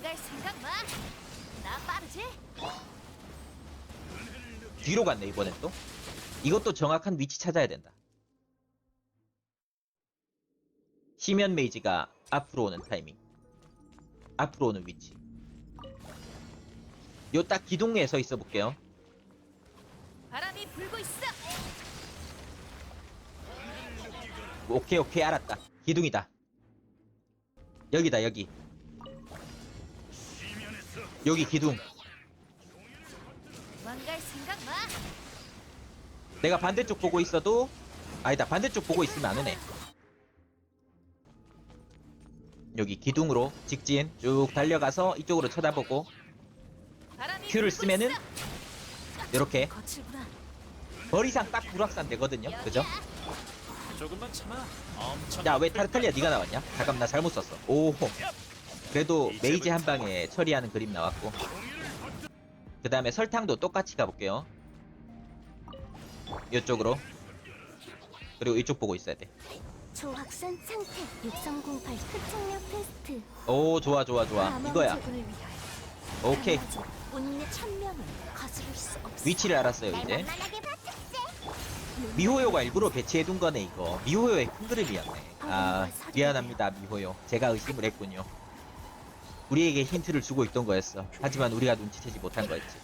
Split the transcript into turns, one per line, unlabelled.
도망갈 생각 마. 나 빠르지?
뒤로 갔네 이번엔 또. 이것도 정확한 위치 찾아야 된다. 시면 메이지가 앞으로 오는 타이밍. 앞으로 오는 위치. 요 딱 기둥에 서 있어 볼게요.
바람이 불고 있어.
오케이 오케이 알았다. 기둥이다. 여기다 여기 여기 기둥
도망갈 생각 마.
내가 반대쪽 보고 있어도 아니다 반대쪽 보고 있으면 안 오네 여기 기둥으로 직진 쭉 달려가서 이쪽으로 쳐다보고
바람이
큐를
불고
쓰면은
있어.
이렇게
거칠구나.
거리상 딱 불확산 되거든요 그죠?
조금만 참아. 엄청.
야왜 타르탈리아 네가 나왔냐? 잠깐 나 잘못 썼어 오호 그래도 메이지 한 방에 처리하는 그림 나왔고. 그 다음에 설탕도 똑같이 가볼게요. 이쪽으로. 그리고 이쪽 보고 있어야
조확산 상태 6308 흡착력 테스트.
돼오 좋아 좋아 좋아. 이거야. 오케이.
강아지 운인의 천명을 거스를 수 없어.
위치를 알았어요
날
이제 미호요가 일부러 배치해둔 거네 이거. 미호요의 큰 그림이었네. 아 미안합니다 미호요. 제가 의심을 했군요 우리에게 힌트를 주고 있던 거였어. 하지만 우리가 눈치채지 못한 거였지